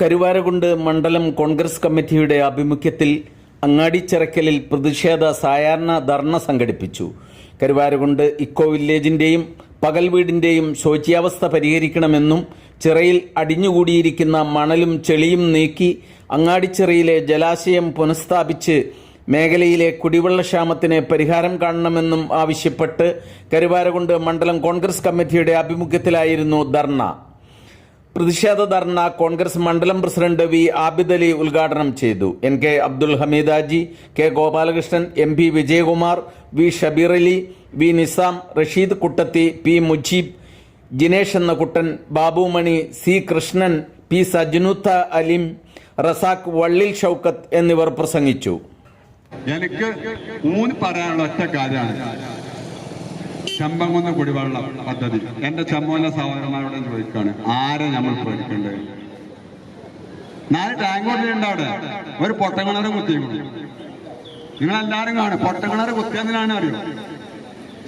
കരുവാരകുണ്ട് മണ്ഡലം കോൺഗ്രസ് കമ്മിറ്റിയുടെ ആഭിമുഖ്യത്തിൽ അങ്ങാടിച്ചിറക്കലിൽ പ്രതിഷേധ സായാഹ്ന ധർണ സംഘടിപ്പിച്ചു. കരുവാരകുണ്ട് ഇക്കോ വില്ലേജിന്റെയും പകൽ വീടിന്റെയും ശോച്യാവസ്ഥ പരിഹരിക്കണമെന്നും ചിറയിൽ അടിഞ്ഞുകൂടിയിരിക്കുന്ന മണലും ചെളിയും നീക്കി അങ്ങാടിച്ചിറയിലെ ജലാശയം പുനഃസ്ഥാപിച്ച് മേഖലയിലെ കുടിവെള്ളക്ഷാമത്തിന് പരിഹാരം കാണണമെന്നും ആവശ്യപ്പെട്ട് കരുവാരകുണ്ട് മണ്ഡലം കോൺഗ്രസ് കമ്മിറ്റിയുടെ ആഭിമുഖ്യത്തിലായിരുന്നു ധർണ. പ്രതിഷേധ ധർണ കോൺഗ്രസ് മണ്ഡലം പ്രസിഡന്റ് വി ആബിദ് അലി ഉദ്ഘാടനം ചെയ്തു. N K Abdul Hameed Haji K Gopalakrishnan M P Vijayakumar V Shabeer Ali V Nizam Rasheed Kuttathi P Mujeeb Jinesh എന്ന കുട്ടൻ ബാബുമണി സി കൃഷ്ണൻ പി സജ്നുത്ത അലിം റസാഖ് വള്ളിൽ ഷൗക്കത്ത് എന്നിവർ പ്രസംഗിച്ചു. എനിക്ക് മൂന്ന് പറയാനുള്ള ഒറ്റ കാര്യമാണ്. ചമ്പങ്കുന്ന് കുടിവെള്ളം പദ്ധതി. എന്റെ ചമ്മോല സഹോദരന്മാരോട് ചോദിക്കുകയാണ് ആരെ നമ്മൾ പേടിക്കണ്ടേ നാല് ടാങ്ക് ഉണ്ട് അവിടെ. ഒരു പൊട്ടക്കിണർ കുത്തിയിരുന്നു നിങ്ങൾ എല്ലാരും കാണും. പൊട്ടക്കിണർ കുത്തിയതിനാണ് അറിയും?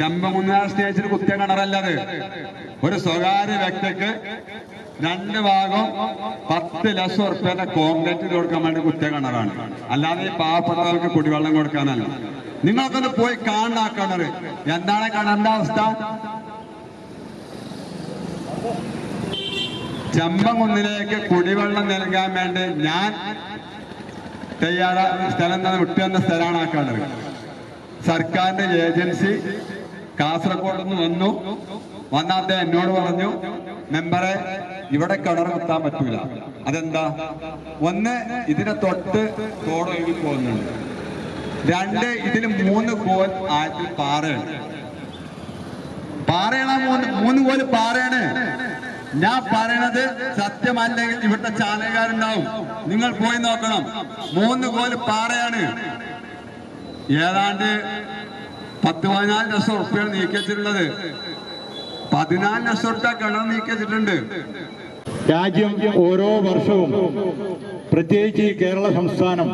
ചമ്പംകുന്ന സ്റ്റേജിൽ കുത്തിയ കിണറല്ലത് ഒരു സ്വകാര്യ വ്യക്തിക്ക് രണ്ട് ഭാഗം പത്ത് ലക്ഷം ഉറുപ്പ്യന്റെ കോൺക്രീറ്റ് കൊടുക്കാൻ വേണ്ടി കുത്തിയ കിണറാണ്. അല്ലാതെ ഈ പാവപ്പെട്ടവർക്ക് കുടിവെള്ളം കൊടുക്കാനല്ല. നിങ്ങൾക്കൊന്ന് പോയി കാണാ കിണറ് എന്താണ് കിണറിന്റെ അവസ്ഥ ചമ്പകുന്നിലേക്ക് കുടിവെള്ളം നൽകാൻ വേണ്ടി ഞാൻ തയ്യാറ സ്ഥലം തന്നെ വിട്ടുവന്ന സ്ഥലമാണ് ആ കിണർ സർക്കാരിന്റെ ഏജൻസി കാസർഗോഡ് നിന്ന് വന്നു. വന്ന അദ്ദേഹം എന്നോട് പറഞ്ഞു മെമ്പറെ ഇവിടെ കിണർ കുത്താൻ പറ്റൂല. അതെന്താ? ഒന്ന് ഇതിനെ തൊട്ട് തോടൊഴുകി പോകുന്നുണ്ട്. രണ്ട് ഇതിന് മൂന്ന് ആറ്റിൽ പാറയാണ് പാറയാണ് മൂന്ന്? മൂന്ന് കോൽ പാറയാണ്. ഞാൻ പറയണത് സത്യമല്ലെങ്കിൽ ഇവിടുത്തെ ചാനലുകാരുണ്ടാവും. നിങ്ങൾ പോയി നോക്കണം. മൂന്ന് ഗോൾ പാറയാണ്. ഏതാണ്ട് പത്ത് പതിനാല് ലക്ഷം ഉറുപ്പ്യാണ് നീക്കി പതിനാല് ലക്ഷം ഉറുപ്പ കിണർ നീക്കി വെച്ചിട്ടുണ്ട് രാജ്യം ഓരോ വർഷവും പ്രത്യേകിച്ച് കേരള സംസ്ഥാനം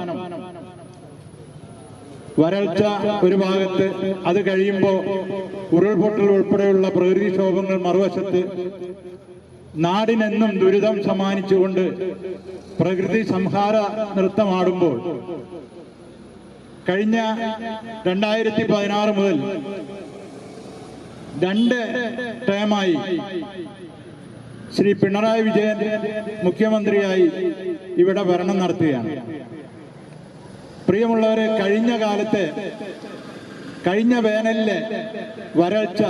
വരൾച്ച ഒരു ഭാഗത്ത് അത് കഴിയുമ്പോൾ ഉരുൾപൊട്ടൽ ഉൾപ്പെടെയുള്ള പ്രകൃതിക്ഷോഭങ്ങൾ മറുവശത്ത് നാടിനെന്നും ദുരിതം സമ്മാനിച്ചുകൊണ്ട് പ്രകൃതി സംഹാര നൃത്തമാടുമ്പോൾ കഴിഞ്ഞ രണ്ടായിരത്തി പതിനാറ് മുതൽ രണ്ട് ടേമായി ശ്രീ പിണറായി വിജയൻ മുഖ്യമന്ത്രിയായി ഇവിടെ ഭരണം നടത്തുകയാണ്. പ്രിയമുള്ളവരെ കഴിഞ്ഞ കാലത്തെ കഴിഞ്ഞ വേനലിലെ വരൾച്ച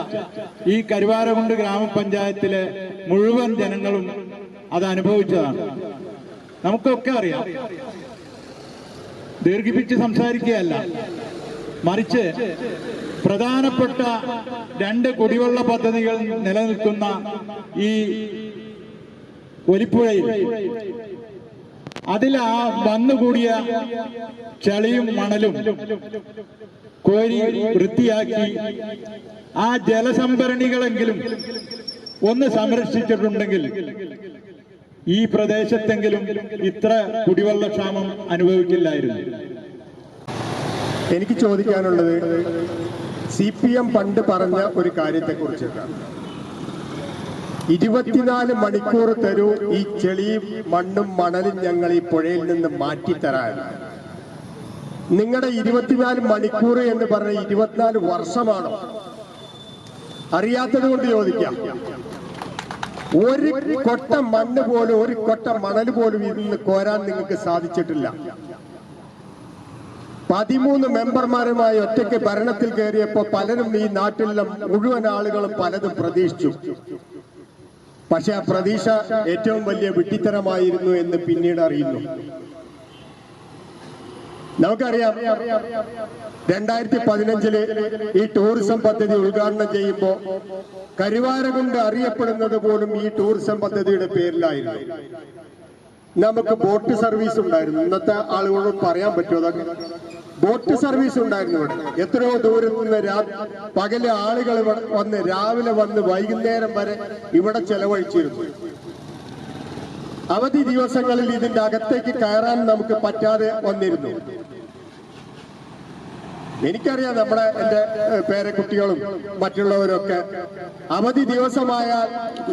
ഈ കരുവാരകുണ്ട് ഗ്രാമപഞ്ചായത്തിലെ മുഴുവൻ ജനങ്ങളും അത് അനുഭവിച്ചതാണ്. നമുക്കൊക്കെ അറിയാം. ദീർഘിപ്പിച്ച് സംസാരിക്കുകയല്ല. മറിച്ച് പ്രധാനപ്പെട്ട രണ്ട് കുടിവെള്ള പദ്ധതികൾ നിലനിൽക്കുന്ന ഈ ഒലിപ്പുഴയിൽ അതിൽ ആ വന്നുകൂടിയ ചളിയും മണലും കോരി വൃത്തിയാക്കി ആ ജലസംഭരണികളെങ്കിലും ഒന്ന് സംരക്ഷിച്ചിട്ടുണ്ടെങ്കിൽ ഈ പ്രദേശത്തെങ്കിലും ഇത്ര കുടിവെള്ളക്ഷാമം അനുഭവിക്കില്ലായിരുന്നു. എനിക്ക് ചോദിക്കാനുള്ളത് സി പി എം പണ്ട് പറഞ്ഞ ഒരു കാര്യത്തെക്കുറിച്ചിട്ടാണ് ഇരുപത്തിനാല് മണിക്കൂർ തരൂ ഈ ചെളിയും മണ്ണും മണലും ഞങ്ങൾ ഈ പുഴയിൽ നിന്ന് മാറ്റിത്തരാൻ. നിങ്ങളുടെ ഇരുപത്തിനാല് മണിക്കൂർ എന്ന് പറഞ്ഞ ഇരുപത്തിനാല് വർഷമാണോ? അറിയാത്തത് കൊണ്ട് ചോദിക്കാം. ഒരു കൊട്ട മണ്ണ് പോലും ഒരു കൊട്ട മണൽ പോലും ഇന്ന് കോരാൻ നിങ്ങൾക്ക് സാധിച്ചിട്ടില്ല. പതിമൂന്ന് മെമ്പർമാരുമായി ഒറ്റയ്ക്ക് ഭരണത്തിൽ കയറിയപ്പോ പലരും ഈ നാട്ടിലുള്ള മുഴുവൻ ആളുകളും പലതും പ്രതീക്ഷിച്ചു. പക്ഷെ ആ പ്രതീക്ഷ ഏറ്റവും വലിയ വിട്ടിത്തരമായിരുന്നു എന്ന് പിന്നീട് അറിയുന്നു. നമുക്കറിയാം രണ്ടായിരത്തി പതിനഞ്ചിൽ ഈ ടൂറിസം പദ്ധതി ഉദ്ഘാടനം ചെയ്യുമ്പോ കരുവാരകുണ്ട് അറിയപ്പെടുന്നത് പോലും ഈ ടൂറിസം പദ്ധതിയുടെ പേരിലായിരുന്നു. നമുക്ക് ബോട്ട് സർവീസ് ഉണ്ടായിരുന്നു. ഇന്നത്തെ ആളുകളോട് പറയാൻ പറ്റുമോ അതൊക്കെ? ബോട്ട് സർവീസ് ഉണ്ടായിരുന്നു ഇവിടെ. എത്രയോ ദൂരം നിന്ന് പകൽ ആളുകൾ വന്ന് രാവിലെ വന്ന് വൈകുന്നേരം വരെ ഇവിടെ ചെലവഴിച്ചിരുന്നു. അവധി ദിവസങ്ങളിൽ ഇതിന്റെ അകത്തേക്ക് കയറാൻ നമുക്ക് പറ്റാതെ വന്നിരുന്നു. എനിക്കറിയാം നമ്മുടെ പേരെ പേരക്കുട്ടികളും മറ്റുള്ളവരൊക്കെ. അവധി ദിവസമായ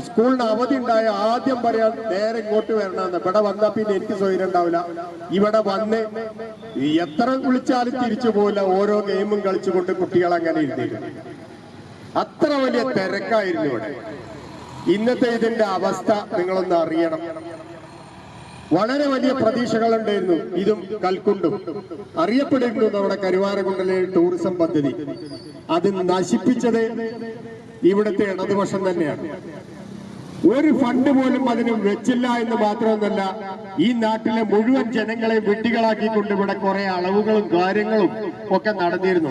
സ്കൂളിന് അവധി ഉണ്ടായ ആദ്യം പറയാൻ നേരെ ഇങ്ങോട്ട് വരണമെന്ന്. ഇവിടെ വന്നാൽ പിന്നെ എനിക്ക് സ്വയം ഉണ്ടാവില്ല. ഇവിടെ വന്ന് എത്ര വിളിച്ചാലും തിരിച്ചു പോവില്ല. ഓരോ ഗെയിമും കളിച്ചുകൊണ്ട് കുട്ടികൾ അങ്ങനെ ഇരുന്നിരുന്നു. അത്ര വലിയ തിരക്കായിരുന്നു ഇവിടെ. ഇന്നത്തെ ഇതിന്റെ അവസ്ഥ നിങ്ങളൊന്ന് അറിയണം. വളരെ വലിയ പ്രതീക്ഷകളുണ്ടായിരുന്നു. ഇതും കൽക്കുണ്ടും. അറിയപ്പെട്ടിരുന്നു നമ്മുടെ കരുവാരകുണ്ടലെ ടൂറിസം പദ്ധതി. അത് നശിപ്പിച്ചത് ഇവിടുത്തെ ഇടതുപക്ഷം തന്നെയാണ്. ഒരു ഫണ്ട് പോലും അതിന് വെച്ചില്ല എന്ന് മാത്രമൊന്നല്ല ഈ നാട്ടിലെ മുഴുവൻ ജനങ്ങളെ വെട്ടികളാക്കിക്കൊണ്ട് ഇവിടെ കുറെ അളവുകളും കാര്യങ്ങളും ഒക്കെ നടന്നിരുന്നു.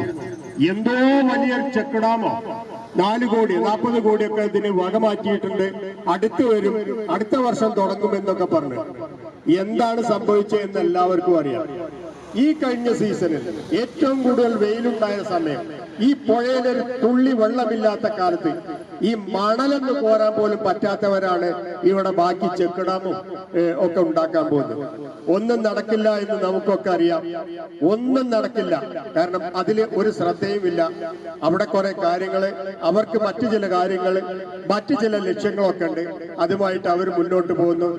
എന്തോ വലിയ ചെക്കിടാമോ? നാല് കോടി നാൽപ്പത് കോടിയൊക്കെ ഇതിന് വകമാറ്റിയിട്ടുണ്ട്. അടുത്ത് വരും അടുത്ത വർഷം തുടങ്ങുമെന്നൊക്കെ പറഞ്ഞു. എന്താണ് സംഭവിച്ചത് എന്ന് എല്ലാവർക്കും അറിയാം. ഈ കഴിഞ്ഞ സീസണിൽ ഏറ്റവും കൂടുതൽ വെയിലുണ്ടായ സമയം ഈ പുഴയിലൊരു തുള്ളി വെള്ളമില്ലാത്ത കാലത്ത് ഈ മണലെന്ന് പോരാൻ പോലും പറ്റാത്തവരാണ് ഇവിടെ ബാക്കി ചെക്കിടാമും ഒക്കെ ഉണ്ടാക്കാൻ പോകുന്നത്. ഒന്നും നടക്കില്ല എന്ന് നമുക്കൊക്കെ അറിയാം. ഒന്നും നടക്കില്ല. കാരണം അതിൽ ഒരു ശ്രദ്ധയുമില്ല അവിടെ കുറെ കാര്യങ്ങൾ അവർക്ക് മറ്റു ചില കാര്യങ്ങൾ മറ്റു ചില ലക്ഷ്യങ്ങളൊക്കെ ഉണ്ട്. അതുമായിട്ട് അവർ മുന്നോട്ട് പോകുന്നു.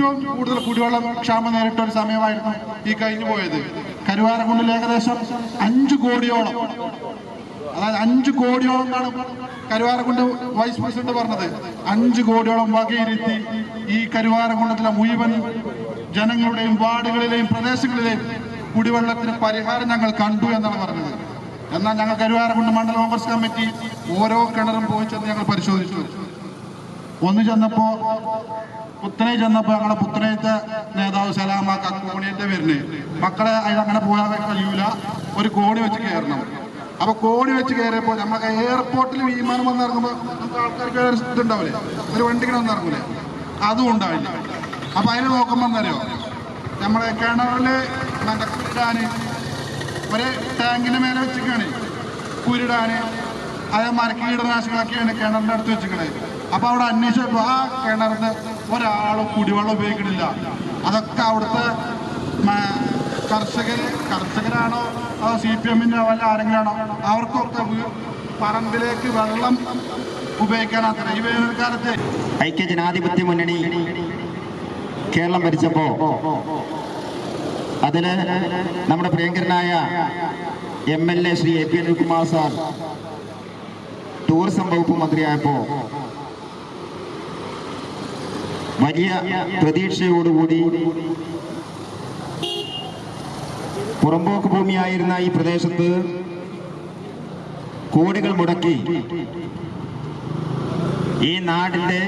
ഏറ്റവും കൂടുതൽ കുടിവെള്ളം ക്ഷാമം നേരിട്ട ഒരു സമയമായിരുന്നു ഈ കഴിഞ്ഞു പോയത് കരുവാരക്കുണ്ടിൽ ഏകദേശം അഞ്ചു കോടിയോളം അതായത് അഞ്ചു കോടിയോളം എന്നാണ് കരുവാരക്കുണ്ട് വൈസ് പ്രസിഡന്റ് പറഞ്ഞത്. അഞ്ചു കോടിയോളം വകയിരുത്തി ഈ കരുവാരക്കുണ്ടത്തിലെ മുഴുവൻ ജനങ്ങളുടെയും വാർഡുകളിലെയും പ്രദേശങ്ങളിലെയും കുടിവെള്ളത്തിന് പരിഹാരം ഞങ്ങൾ കണ്ടു എന്നാണ് പറഞ്ഞത്. എന്നാൽ ഞങ്ങൾ കരുവാരക്കുണ്ട് മണ്ഡലം കോൺഗ്രസ് കമ്മിറ്റി ഓരോ കിണറും പോയി ചെന്ന് ഞങ്ങൾ പരിശോധിച്ചു. ഒന്ന് ചെന്നപ്പോ പുത്തനെ ചെന്നപ്പോ ഞങ്ങളുടെ പുത്തനത്തെ നേതാവ് സലാമ കക്കോണിയുടെ വരുന്നത് മക്കളെ അങ്ങനെ പോയാൽ കഴിയൂല ഒരു കോടി വെച്ച് കയറണം. അപ്പൊ കോടി വെച്ച് കയറിയപ്പോ നമ്മളെ എയർപോർട്ടിൽ വിമാനം വന്നിറങ്ങുമ്പോൾ നമുക്ക് ആൾക്കാർക്ക് ഒരു ഇതുണ്ടാവില്ലേ? ഒരു വണ്ടി ഇങ്ങനെ വന്ന് അതും ഉണ്ടാവില്ല. അപ്പൊ അതിന് നോക്കുമ്പോ എന്നറിയോ നമ്മളെ കിണറിൽ മറ്റേ കുരിടാന് ഒരേ ടാങ്കിന്റെ മേലെ വെച്ചിട്ടാണ് കുരിടാന് അതേമാതിരി കീടനാശികളൊക്കെയാണ് കിണറിന്റെ അടുത്ത് വെച്ചിരിക്കണത് അപ്പൊ അവിടെ അന്വേഷിച്ചപ്പോ ആ കിണറിന് ഒരാളും കുടിവെള്ളം ഉപയോഗിക്കണില്ല. അതൊക്കെ അവിടുത്തെ കർഷകര് കർഷകരാണോ അതോ സി പി എമ്മിന്റെ വല്ല ആരെങ്കിലാണോ അവർക്കൊക്കെ പറമ്പിലേക്ക് വെള്ളം ഉപയോഗിക്കാനാത്ര ഈ വേനൽക്കാലത്ത് ഐക്യ ജനാധിപത്യ മുന്നണി കേരളം ഭരിച്ചപ്പോ അതിൽ നമ്മുടെ പ്രിയങ്കരനായ M L A Shri A P Anilkumar sir tourism വകുപ്പ് മന്ത്രിയായപ്പോ വലിയ പ്രതീക്ഷയോടുകൂടി പുറമ്പോക്ക് ഭൂമിയായിരുന്ന ഈ പ്രദേശത്ത് കോടികൾ മുടക്കി ഈ നാടിന്റെ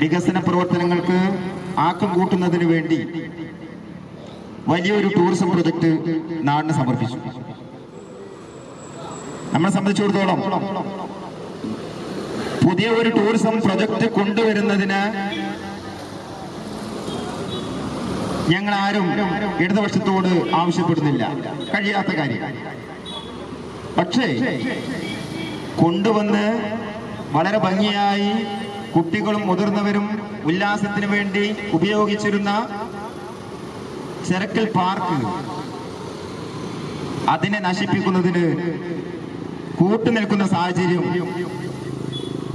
വികസന പ്രവർത്തനങ്ങൾക്ക് ആക്കം കൂട്ടുന്നതിന് വേണ്ടി വലിയൊരു ടൂറിസം പ്രൊജക്ട് നാടിന് സമർപ്പിച്ചു. നമ്മളെ സംബന്ധിച്ചിടത്തോളം പുതിയ ഒരു ടൂറിസം പ്രൊജക്ട് കൊണ്ടുവരുന്നതിന് ഞങ്ങൾ ആരും ഇടതുപക്ഷത്തോട് ആവശ്യപ്പെടുന്നില്ല. കഴിയാത്ത കാര്യം. പക്ഷേ കൊണ്ടുവന്ന് വളരെ ഭംഗിയായി കുട്ടികളും മുതിർന്നവരും ഉല്ലാസത്തിന് വേണ്ടി ഉപയോഗിച്ചിരുന്ന ചെറക്കൽ പാർക്ക് അതിനെ നശിപ്പിക്കുന്നതിന് കൂട്ടുനിൽക്കുന്ന സാഹചര്യം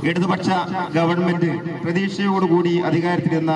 ഇടതുപക്ഷ ഗവൺമെന്റ് പ്രതീക്ഷയോടുകൂടി അധികാരത്തിലിരുന്ന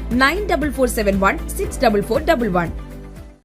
nine double four seven one six double four double one